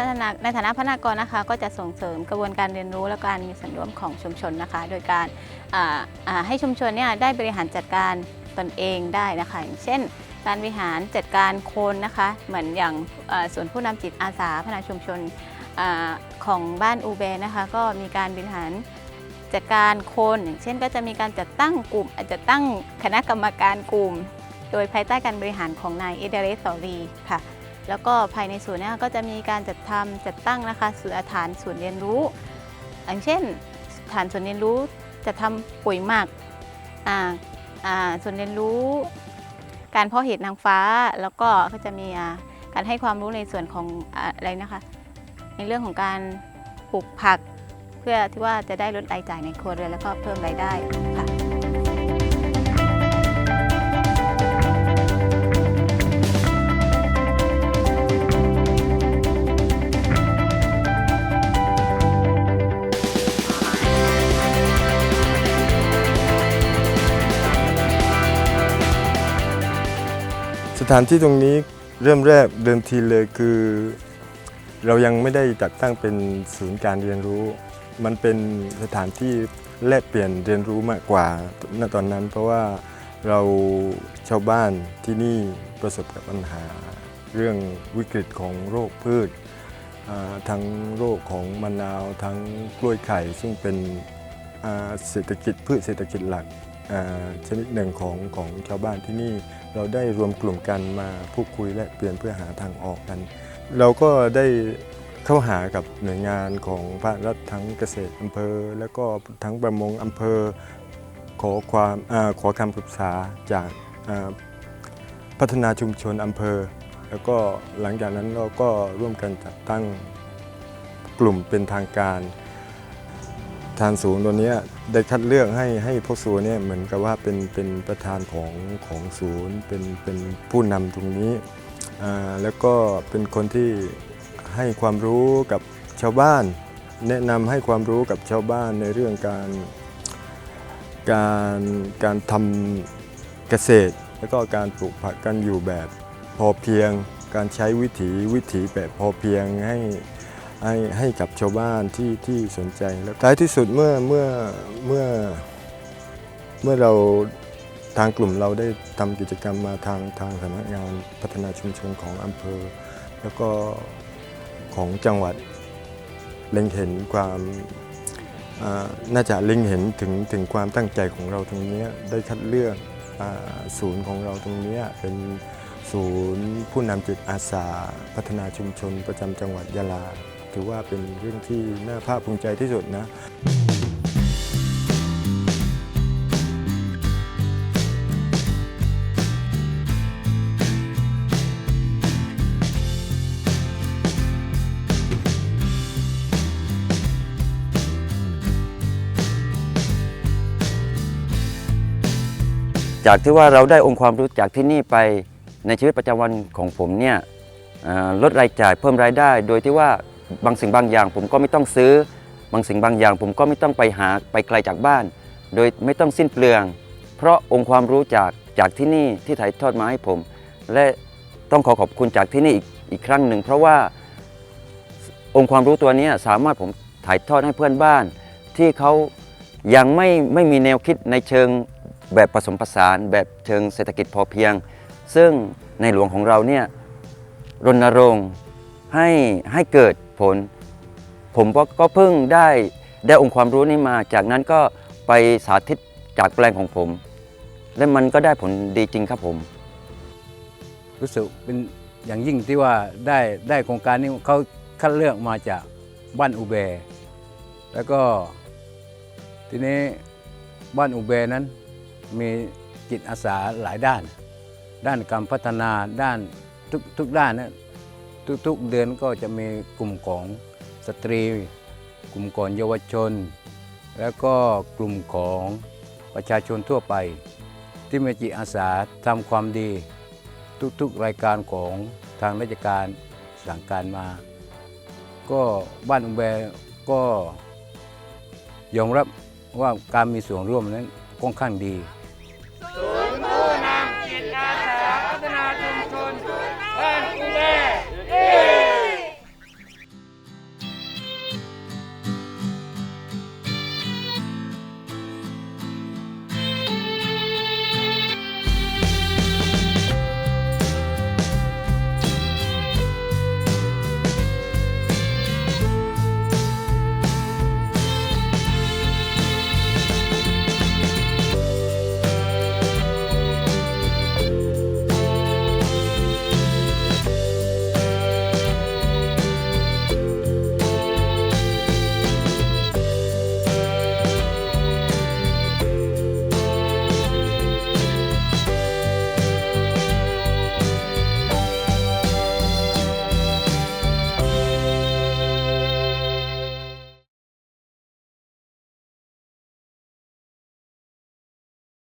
านะพนักงานนะคะ ก็จะส่งเสริมกระบวนการเรียนรู้และการมีส่วนร่วมของชุมชนนะคะ โดยการให้ชุมชนเนี่ยได้บริหารจัดการตนเองได้นะคะอย่างเช่น การบริหารจัดการคนนะคะ เหมือนอย่างส่วนผู้นำจิตอาสาพัฒนาชุมชนอของบ้านอูเบนะคะ ก็มีการบริหารจัดการคนอย่างเช่น ก็จะมีการจัดตั้งกลุ่มอาจจะตั้งคณะกรรมการกลุ่ม โดยภายใต้การบริหารของนายเอเดเรสสอรีค่ะ แล้วก็ภายในศูนย์เนี่ยก็จะมีการจัดทำจัดตั้งนะคะศูนย์อาฐานศูนย์เรียนรู้ อย่างเช่นฐานศูนย์เรียนรู้จะทำปุ๋ยหมักอ่าอ่าศูนย์เรียนรู้ การเพาะเห็ดนางฟ้าแล้วก็ก็จะมีการให้ความรู้ในส่วนของอ่าอะไรนะคะ ในเรื่องของการปลูกผัก เพื่อที่ว่าจะได้ลดรายจ่ายในครัวเรือนแล้วก็เพิ่มรายได้ค่ะ สถานที่ตรงนี้เริ่มแรกเดิมทีเลยคือ เรายังไม่ได้จัดตั้งเป็นศูนย์การเรียนรู้ มันเป็นสถานที่แลกเปลี่ยนเรียนรู้มากกว่าณตอนนั้น เพราะว่าเราชาวบ้านที่นี่ประสบกับปัญหา เรื่องวิกฤตของโรคพืชทั้งโรคของมะนาวทั้งกล้วยไข่ ซึ่งเป็นเศรษฐกิจพืชเศรษฐกิจหลัก ชนิดหนึ่งของของชาวบ้านที่นี่ เราได้รวมกลุ่มกันมาพูดคุยและเปลี่ยนเพื่อหาทางออกกัน เราก็ได้เข้าหากับหน่วยงานของภาครัฐทั้งเกษตรอำเภอ แล้วก็ทั้งประมงอำเภอขอความอขอคำปรึกษาจากพัฒนาชุมชนอำเภอ แล้วก็หลังจากนั้นเราก็ร่วมกันจัดตั้งกลุ่มเป็นทางการ ทางศูนย์ตัวนี้ได้คัดเลือกให้ให้พวกศูนย์เนี่ยเหมือนกับว่าเป็นเป็นประธานของของศูนย์ เป็นเป็นผู้นำตรงนี้แล้วก็เป็นคนที่ให้ความรู้กับชาวบ้าน แนะนำให้ความรู้กับชาวบ้านในเรื่องการการการทำเกษตร แล้วก็การปลูกผักกันอยู่แบบพอเพียง การใช้วิถีวิถีแบบพอเพียงให้ ให้ให้กับชาวบ้านที่ที่สนใจแล้วท้ายที่สุดเมื่อเมื่อเมื่อเมื่อเราทางกลุ่มเราได้ทำกิจกรรมมาทางทางสำนักงานพัฒนาชุมชนของอำเภอ แล้วก็ของจังหวัดเล็งเห็นความน่าจะเล็งเห็นถึงถึงความตั้งใจของเราตรงนี้ได้คัดเลือกศูนย์ของเราตรงนี้เป็นศูนย์ผู้นำจิตอาสา พัฒนาชุมชนประจำจังหวัดยะลา ถือว่าเป็นเรื่องที่น่าภาคภูมิใจที่สุดนะจากที่ว่าเราได้องค์ความรู้จากที่นี่ไปในชีวิตประจำวันของผมเนี่ยลดรายจ่ายเพิ่มรายได้ โดยที่ว่า บางสิ่งบางอย่าง ผมก็ไม่ต้องซื้อ บางสิ่งบางอย่าง ผมก็ไม่ต้องไปหาไปไกลจากบ้าน โดยไม่ต้องสิ้นเปลือง เพราะองค์ความรู้จากจากที่นี่ที่ถ่ายทอดมาให้ผม และต้องขอขอบคุณจากที่นี่อีกอีกครั้งหนึ่ง เพราะว่าองค์ความรู้ตัวนี้สามารถผมถ่ายทอดให้เพื่อนบ้าน ที่เขายังไม่ไม่มีแนวคิดในเชิงแบบผสมผสานแบบเชิงเศรษฐกิจพอเพียง ซึ่งในหลวงของเราเนี่ยรณรงค์ให้ให้เกิด ผล ผมก็ก็เพิ่งได้ได้องค์ความรู้นี้มา จากนั้นก็ไปสาธิตจากแปลงของผม และมันก็ได้ผลดีจริงครับผม รู้สึกเป็นอย่างยิ่งที่ว่าได้ได้โครงการนี้เขาคัดเลือกมาจากบ้านอุเบ แล้วก็ทีนี้บ้านอุเบนั้นมีจิตอาสาหลายด้าน ด้านการพัฒนาด้านทุกทุกด้านนะ ทุกๆเดือนก็จะมีกลุ่มของสตรี กลุ่มของเยาวชน แล้วก็กลุ่มของประชาชนทั่วไป ที่มีจิตอาสาทำความดี ทุกๆรายการของทางราชการสั่งการมา ก็บ้านอุมแบก็ยอมรับว่าการมีส่วนร่วมนั้นค่อนข้างดี